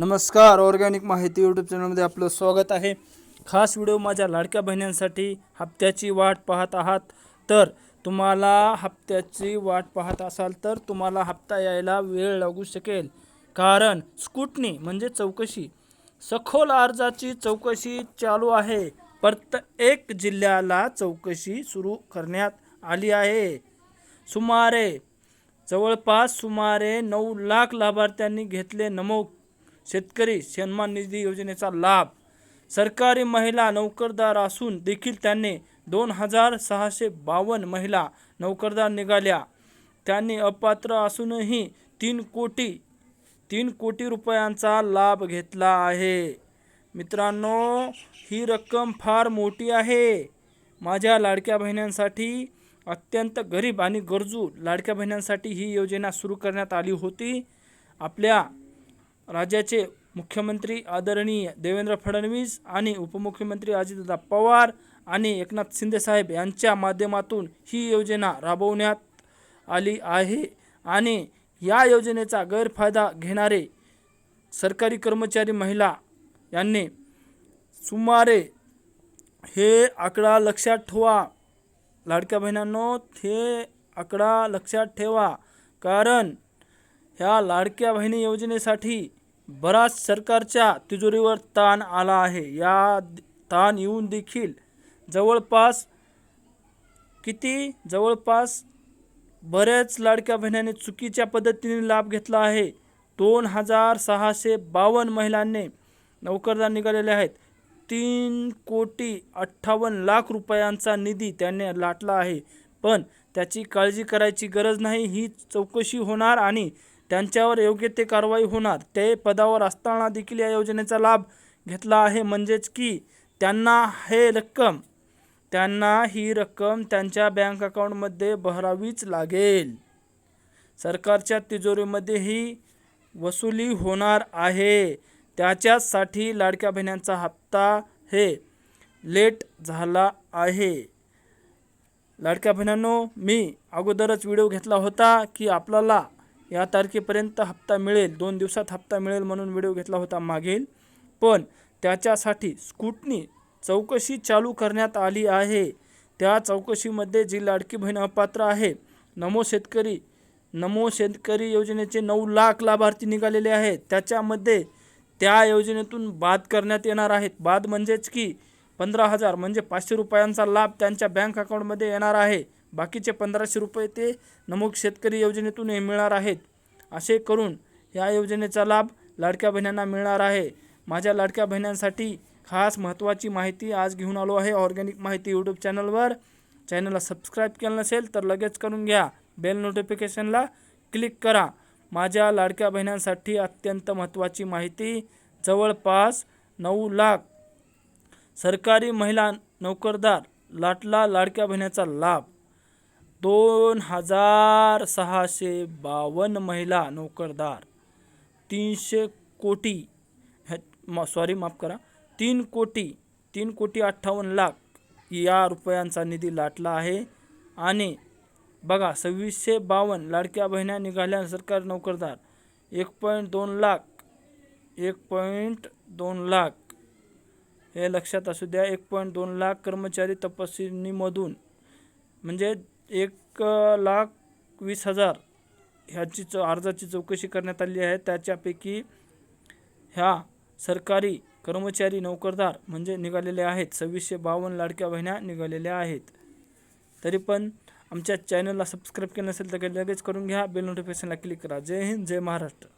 नमस्कार ऑर्गॅनिक माहिती यूट्यूब चॅनलमध्ये आपलं स्वागत आहे. खास व्हिडिओ माझ्या लाडक्या बहिणींसाठी हप्त्याची वाट पाहत आहात. तर तुम्हाला हप्त्याची वाट पाहत असाल तर तुम्हाला हप्ता यायला वेळ लागू शकेल. कारण स्कूटनी म्हणजे चौकशी. सखोल अर्जाची चौकशी चालू आहे. प्रत्येक जिल्ह्याला चौकशी सुरू करण्यात आली आहे. सुमारे जवळपास सुमारे नऊ लाख लाभार्थ्यांनी घेतले नमो शेतकरी सन्मान निधी योजनेचा लाभ. सरकारी महिला नोकरदार असून देखील त्यांनी दोन हजार सहाशे बावन्न महिला नोकरदार निघाल्या. त्यांनी अपात्र असूनही तीन कोटी तीन कोटी रुपयांचा लाभ घेतला आहे. मित्रांनो ही रक्कम फार मोठी आहे. माझ्या लाडक्या बहिण्यांसाठी अत्यंत गरीब आणि गरजू लाडक्या बहिण्यांसाठी ही योजना सुरू करण्यात आली होती. आपल्या राज्याचे मुख्यमंत्री आदरणीय देवेंद्र फडणवीस आणि उपमुख्यमंत्री अजितदादा पवार आणि एकनाथ शिंदेसाहेब यांच्या माध्यमातून ही योजना राबवण्यात आली आहे. आणि या योजनेचा गैरफायदा घेणारे सरकारी कर्मचारी महिला यांनी सुमारे हे आकडा लक्षात ठेवा. लाडक्या बहिणांनो हे आकडा लक्षात ठेवा. कारण ह्या लाडक्या बहिणी योजनेसाठी बराच सरकारच्या तिजोरीवर ताण आला आहे. या ताण येऊन देखील जवळपास किती? जवळपास बऱ्याच लाडक्या बहिणीने चुकीच्या पद्धतीने लाभ घेतला आहे. दोन हजार सहाशे बावन्न महिलांनी नोकरदार निघालेले आहेत. तीन कोटी अठ्ठावन्न लाख रुपयांचा निधी त्यांनी लाटला आहे. पण त्याची काळजी करायची गरज नाही. ही चौकशी होणार आणि त्यांच्यावर योग्य ते कारवाई होणार. ते पदावर असताना देखील या योजनेचा लाभ घेतला आहे. म्हणजेच की त्यांना हे रक्कम त्यांना ही रक्कम त्यांच्या बँक अकाउंटमध्ये भरावीच लागेल. सरकारच्या तिजोरीमध्ये ही वसुली होणार आहे. त्याच्यासाठी लाडक्या बहिण्यांचा हप्ता हे लेट झाला आहे. लाडक्या बहिणांनो मी अगोदरच व्हिडिओ घेतला होता की आपल्याला या तारखेपर्यंत हप्ता मिळेल दोन दिवसात हप्ता मिळेल म्हणून व्हिडिओ घेतला होता मागील. पण त्याच्यासाठी स्कूटनी चौकशी चालू करण्यात आली आहे. त्या चौकशीमध्ये जी लाडकी बहीण अपात्र आहे. नमो शेतकरी नमो शेतकरी योजनेचे नऊ लाख लाभार्थी निघालेले आहेत. त्याच्यामध्ये त्या योजनेतून बाद करण्यात येणार आहेत. बाद म्हणजेच की पंधरा हजार म्हणजे पाचशे रुपयांचा लाभ त्यांच्या बँक अकाउंटमध्ये येणार आहे. बाकीचे पंधराशे रुपये ते नमूक शेतकरी योजनेतून हे मिळणार आहेत. असे करून या योजनेचा लाभ लाडक्या बहिण्यांना मिळणार आहे. माझ्या लाडक्या बहिण्यांसाठी खास महत्त्वाची माहिती आज घेऊन आलो आहे. ऑर्गॅनिक माहिती यूट्यूब चॅनलवर. चॅनलला सबस्क्राईब केलं नसेल तर लगेच करून घ्या. बेल नोटिफिकेशनला क्लिक करा. माझ्या लाडक्या बहिण्यांसाठी अत्यंत महत्त्वाची माहिती. जवळपास नऊ लाख सरकारी महिला नोकरदार लाटला लाडक्या बहिण्याचा लाभ. दोन हजार सहाशे बावन्न महिला नोकरदार तीनशे कोटी हे सॉरी माफ करा तीन कोटी तीन कोटी अठ्ठावन्न लाख या रुपयांचा निधी लाटला आहे. आणि बघा सव्वीसशे बावन्न लाडक्या बहिण्या निघाल्या सरकार नोकरदार एक पॉईंट दोन लाख एक पॉईंट दोन लाख. हे लक्षात असू द्या एक पॉईंट दोन लाख कर्मचारी तपासणीमधून म्हणजे एक लाख वीस हजार ह्याची च अर्जाची चौकशी करण्यात आली आहे. त्याच्यापैकी ह्या सरकारी कर्मचारी नोकरदार म्हणजे निघालेले आहेत. सव्वीसशे बावन्न लाडक्या बहिण्या निघालेल्या आहेत. तरी पण आमच्या चॅनलला सबस्क्राईब केलं नसेल तर लगेच करून घ्या. बेल नोटिफिकेशनला क्लिक करा. जय हिंद जय महाराष्ट्र.